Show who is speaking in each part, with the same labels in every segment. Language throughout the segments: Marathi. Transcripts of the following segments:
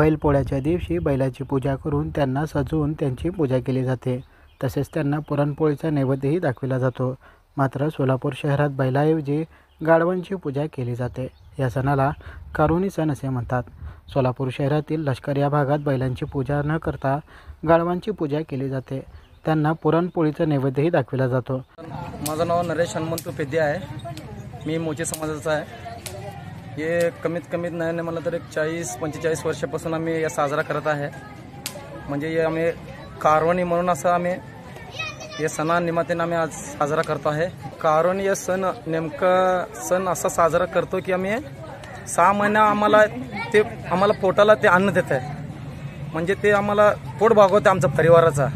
Speaker 1: बैलपोळ्याच्या दिवशी बैलाची पूजा करून त्यांना सजवून त्यांची पूजा केली जाते. तसेच त्यांना पुरणपोळीचा नैवेद्यही दाखविला जातो. मात्र सोलापूर शहरात बैलाऐवजी गाढवांची पूजा केली जाते. या सणाला कारुणी सण असे म्हणतात. सोलापूर शहरातील लष्कर या भागात बैलांची पूजा न करता गाढवांची पूजा केली जाते. त्यांना पुरणपोळीचा नैवेद्यही दाखविला जातो.
Speaker 2: माझं नाव नरेश हनुमंत पेद्या आहे. मी मोचे समाजाचा आहे. हे कमीत कमीत नाही नाही मला तर एक चाळीस पंचेचाळीस वर्षापासून आम्ही या साजरा करत आहे. म्हणजे हे आम्ही कारवणी म्हणून असं आम्ही हे सणानिमित्ताने आम्ही आज साजरा करतो आहे. कारवणी हे सण नेमका सण असा साजरा करतो की आम्ही सहा महिना आम्हाला ते आम्हाला पोटाला ते अन्न देत आहे. म्हणजे ते आम्हाला पोट भागवते आमचा परिवाराचा.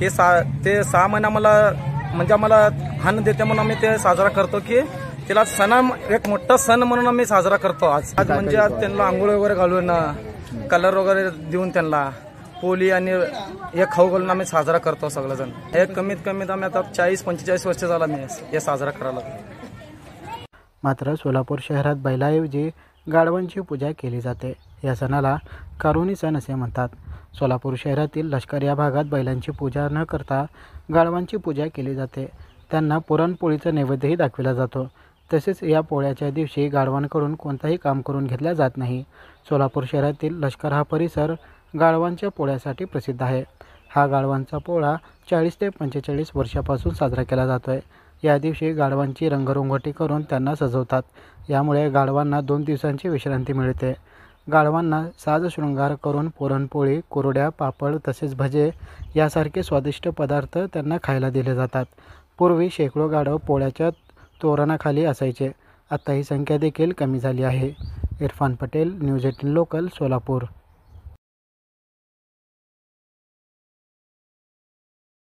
Speaker 2: ते सा ते सहा महिने आम्हाला म्हणजे आम्हाला अन्न देते म्हणून आम्ही ते साजरा करतो की तिला सणा एक मोठा सण म्हणून आम्ही साजरा करतो आज. आज म्हणजे आज त्यांना आंघोळ वगैरे घालून कलर वगैरे देऊन त्यांना पोली आणि हे खाऊ घालून आम्ही साजरा करतो सगळेजण. हे कमीत कमीत आम्ही आता चाळीस पंचेचाळीस वर्ष झाला मी हे साजरा करायला
Speaker 1: मात्र सोलापूर शहरात बैलाऐवजी गाढवांची पूजा केली जाते. या सणाला कारुणी सण असे म्हणतात. सोलापूर शहरातील लष्कर या भागात बैलांची पूजा न करता गाढवांची पूजा केली जाते. त्यांना पुरणपोळीचा नैवेद्यही दाखविला जातो. तसेच या पोळ्याच्या दिवशी गाढवांकडून कोणताही काम करून घेतल्या जात नाही. सोलापूर शहरातील लष्कर हा परिसर गाढवांच्या पोळ्यासाठी प्रसिद्ध आहे. हा गाढवांचा पोळा चाळीस ते पंचेचाळीस वर्षापासून साजरा केला जातो आहे या दिवशी गाढवांची रंगरंगोटी करून त्यांना सजवतात. यामुळे गाढवांना दोन दिवसांची विश्रांती मिळते. गाढवांना साज शृंगार करून पुरणपोळी कुरड्या पापड तसेच भजे यासारखे स्वादिष्ट पदार्थ त्यांना खायला दिले जातात. पूर्वी शेकडो गाढव पोळ्याच्या तोरणाखाली असायचे. आता ही संख्या देखील कमी झाली आहे. Irfan Patel news eighteen local Solapur.